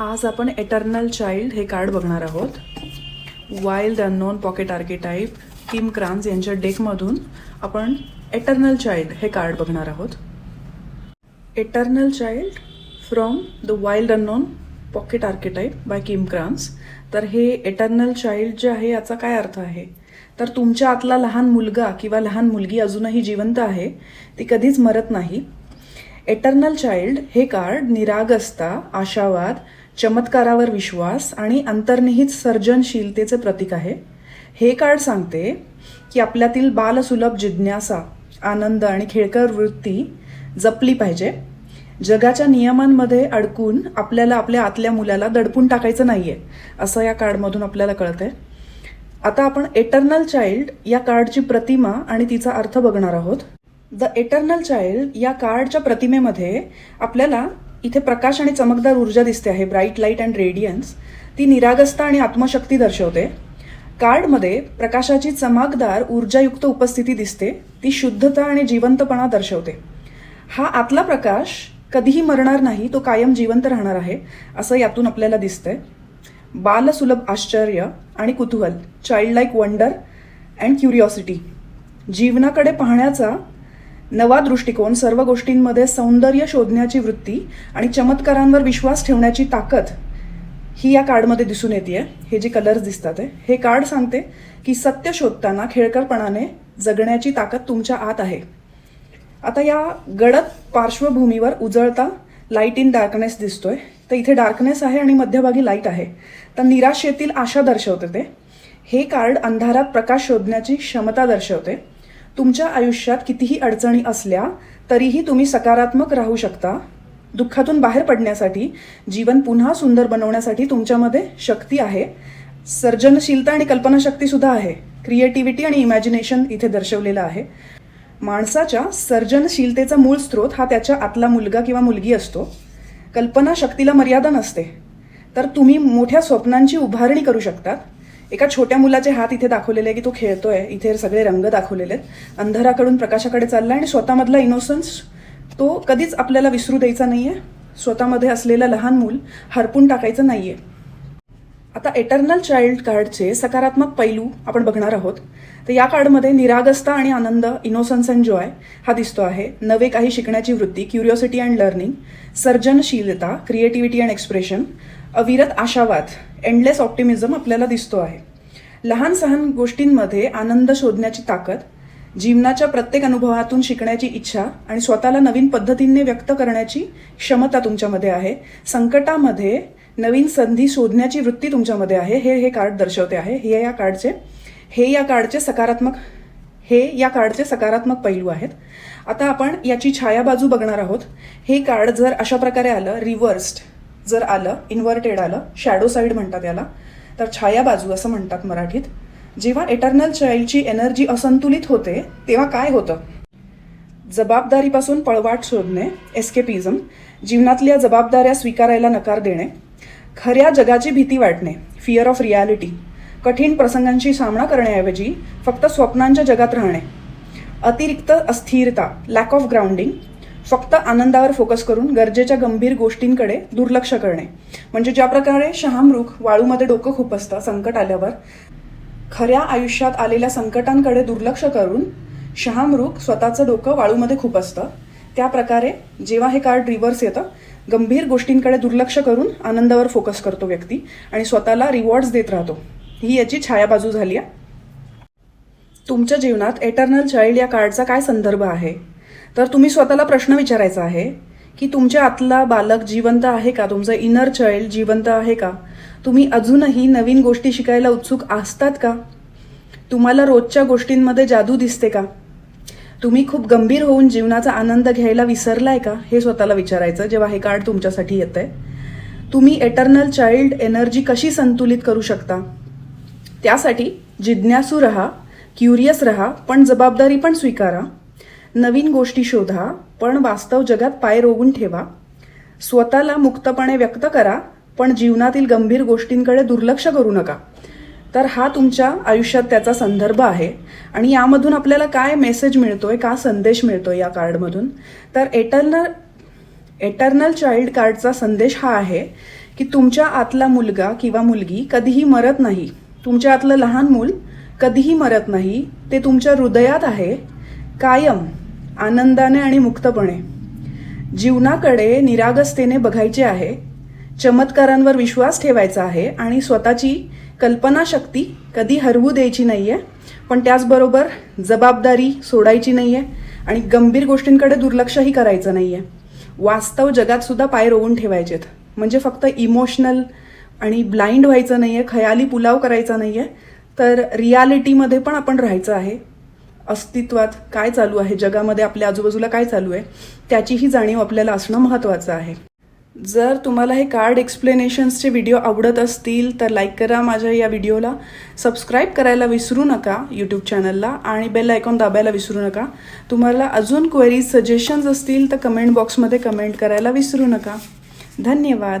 आज आपण eternal child हे कार्ड बघणार आहोत. Wild unknown pocket archetype Kim Krans यांच्या डेकमधून आपण एटर्नल चाइल्ड हे कार्ड बघणार आहोत. Eternal child from the wild unknown pocket archetype by Kim Krans तर हे एटर्नल चाइल्ड जे आहे याचा काय अर्थ आहे? तर तुमच्या आतला लहान मुलगा किंवा लहान मुलगी अजूनही जिवंत आहे ती कधीच मरत नाही. एटर्नल चाइल्ड हे कार्ड निरागस्ता आशावाद चमत्कारावर विश्वास आणि अंतर्निहित सर्जनशीलतेचे प्रतीक आहे. हे कार्ड सांगते की आपल्यातील बालसुलभ जिज्ञासा आनंद आणि खेळकर वृत्ती जपली पाहिजे. जगाच्या नियमांमध्ये अडकून आपल्याला आपल्या आतल्या मुलाला दडपून टाकायचं नाहीये असं या कार्डमधून आपल्याला कळतंय. आता आपण एटर्नल चाइल्ड या कार्डची प्रतिमा आणि तिचा अर्थ बघणार आहोत. द एटर्नल चाइल्ड या कार्डच्या प्रतिमेमध्ये आपल्याला इथे प्रकाश आणि चमकदार ऊर्जा दिसते आहे ब्राईट लाइट अँड रेडियन्स ती निरागस्ता आणि आत्मशक्ती दर्शवते. कार्डमध्ये प्रकाशाची चमकदार ऊर्जायुक्त उपस्थिती दिसते ती शुद्धता आणि जिवंतपणा दर्शवते. हा आतला प्रकाश कधीही मरणार नाही तो कायम जिवंत राहणार आहे असं यातून आपल्याला दिसतंय. बालसुलभ आश्चर्य आणि कुतूहल child like wonder and curiosity जीवनाकडे पाहण्याचा नवा दृष्टिकोन सर्व गोष्टींमध्ये सौंदर्य शोधण्याची वृत्ती आणि चमत्कारांवर विश्वास ठेवण्याची ताकद ही या कार्डमध्ये दिसून येते हे जे कलर्स दिसतात हे कार्ड सांगते की सत्य शोधताना खेळकरपणाने जगण्याची ताकद तुमच्या आत आहे. आता या गडद पार्श्वभूमीवर उजळता लाइट इन डार्कनेस दिसतोय. तर इथे डार्कनेस आहे आणि मध्यभागी लाइट आहे. तर निराशेतील आशा दर्शवते ते. हे कार्ड अंधारात प्रकाश शोधण्याची क्षमता दर्शवते. तुमच्या आयुष्यात कितीही अडचणी असल्या तरीही तुम्ही सकारात्मक राहू शकता. दुःखातून बाहेर पडण्यासाठी जीवन पुन्हा सुंदर बनवण्यासाठी तुमच्यामध्ये शक्ती आहे. सर्जनशीलता आणि कल्पनाशक्ती सुद्धा आहे. क्रिएटिव्हिटी आणि इमॅजिनेशन इथे दर्शवलेलं आहे. माणसाच्या सर्जनशीलतेचा मूळ स्रोत हा त्याच्या आतला मुलगा किंवा मुलगी असतो. कल्पनाशक्तीला मर्यादा नसते. तर तुम्ही मोठ्या स्वप्नांची उभारणी करू शकतात. एका छोट्या मुलाचे हात इथे दाखवलेले आहे की तो खेळतोय. इथे सगळे रंग दाखवलेले आहेत. अंधाराकडून प्रकाशाकडे चालला आणि स्वतःमधला इनोसन्स तो कधीच आपल्याला विसरू द्यायचा नाहीये. स्वतःमध्ये असलेलं लहान मूल हरपून टाकायचं नाहीये. आता एटर्नल चाइल्ड कार्डचे सकारात्मक पैलू आपण बघणार आहोत. तर या कार्डमध्ये निरागस्ता आणि आनंद इनोसन्स अँड जॉय हा दिसतो आहे. नवे काही शिकण्याची वृत्ती क्युरिओसिटी अँड लर्निंग सर्जनशीलता क्रिएटिव्हिटी अँड एक्सप्रेशन अविरत आशावाद एंडलेस ऑप्टिमिझम आपल्याला दिसतो आहे. लहान सहान गोष्टींमध्ये आनंद शोधण्याची ताकद जीवनाच्या प्रत्येक अनुभवातून शिकण्याची इच्छा आणि स्वतःला नवीन पद्धतींनी व्यक्त करण्याची क्षमता तुमच्यामध्ये आहे. संकटामध्ये नवीन संधी शोधण्याची वृत्ती तुमच्यामध्ये आहे. हे हे कार्ड दर्शवते आहे. हे या कार्डचे हे या कार्डचे सकारात्मक हे या कार्डचे सकारात्मक पैलू आहेत. आता आपण याची छाया बाजू बघणार आहोत. हे कार्ड जर अशा प्रकारे आलं रिव्हर्स्ड जर आलं इन्व्हर्टेड आलं शॅडो साईड म्हणतात याला तर छाया बाजू असं म्हणतात मराठीत. जेव्हा एटर्नल चाइल्डची एनर्जी असंतुलित होते तेव्हा काय होतं? जबाबदारीपासून पळवाट शोधणे एस्केपिझम जीवनातल्या जबाबदाऱ्या स्वीकारायला नकार देणे खऱ्या जगाची भीती वाटणे फिअर ऑफ रियालिटी कठीण प्रसंगांशी सामना करण्याऐवजी फक्त स्वप्नांच्या जगात राहणे अतिरिक्त अस्थिरता लॅक ऑफ ग्राउंडिंग फक्त आनंदावर फोकस करून गरजेच्या गंभीर गोष्टींकडे दुर्लक्ष करणे. म्हणजे ज्या प्रकारे शहामृख वाळूमध्ये डोकं खूप असतं संकट आल्यावर खऱ्या आयुष्यात आलेल्या संकटांकडे दुर्लक्ष करून शहामृग स्वतःचं डोकं वाळूमध्ये खूप असतं. त्या प्रकारे जेव्हा हे कार्ड रिव्हर्स येतं गंभीर गोष्टींकडे दुर्लक्ष करून आनंदावर फोकस करतो व्यक्ती आणि स्वतःला रिवॉर्ड्स देत राहतो. ही याची छाया बाजू झाली आहे. तुमच्या जीवनात एटर्नल चाइल्ड या कार्डचा काय संदर्भ आहे? तर तुम्ही स्वतःला प्रश्न विचारायचा आहे की तुमच्या आतला बालक जिवंत आहे का? तुमचं इनर चाइल्ड जिवंत आहे का? तुम्ही अजूनही नवीन गोष्टी शिकायला उत्सुक असतात का? तुम्हाला रोजच्या गोष्टींमध्ये जादू दिसते का? तुम्ही खूप गंभीर होऊन जीवनाचा आनंद घ्यायला विसरलाय का? हे स्वतःला विचारायचं जेव्हा हे कार्ड तुमच्यासाठी येत आहे तुम्ही एटर्नल चाइल्ड एनर्जी कशी संतुलित करू शकता? त्यासाठी जिज्ञासू रहा क्युरियस रहा पण जबाबदारी पण स्वीकारा. नवीन गोष्टी शोधा पण वास्तव जगात पाय रोवून ठेवा. स्वतःला मुक्तपणे व्यक्त करा पण जीवनातील गंभीर गोष्टींकडे दुर्लक्ष करू नका. तर हा तुमच्या आयुष्यात त्याचा संदर्भ आहे. आणि यामधून आपल्याला काय मेसेज मिळतोय का संदेश मिळतोय या कार्डमधून तर एटर्नल एटर्नल चाइल्ड कार्डचा संदेश हा आहे की तुमच्या आतला मुलगा किंवा मुलगी कधीही मरत नाही. तुमच्या आतलं लहान मूल कधीही मरत नाही. ते तुमच्या हृदयात आहे. कायम. आनंदाने आणि मुक्तपणे. जीवनाकडे निरागसतेने बघायचे आहे चमत्कारांवर विश्वास ठेवायचा आहे आणि स्वतःची कल्पनाशक्ती कधी हरवू द्यायची नाही आहे पण त्याचबरोबर जबाबदारी सोडायची नाही आहे आणि गंभीर गोष्टींकडे दुर्लक्षही करायचं नाही आहे वास्तव जगातसुद्धा पाय रोवून ठेवायचेत. म्हणजे फक्त इमोशनल आणि ब्लाइंड व्हायचं नाही आहे खयाली पुलाव करायचा नाही आहे तर रियालिटीमध्ये पण आपण राहायचं आहे. अस्तित्वात काय चालू आहे? जगामध्ये आपल्या आजूबाजूला काय चालू आहे? त्याचीही जाणीव आपल्याला असणं महत्त्वाचं आहे. जर तुम्हाला हे कार्ड एक्सप्लेनेशन्सचे व्हिडिओ आवडत असतील तर लाईक करा माझ्या या व्हिडिओला सबस्क्राईब करायला विसरू नका यूट्यूब चॅनलला आणि बेल आयकॉन दाबायला विसरू नका. तुम्हाला अजून क्वेरीज सजेशन्स असतील तर कमेंट बॉक्समध्ये कमेंट करायला विसरू नका. धन्यवाद.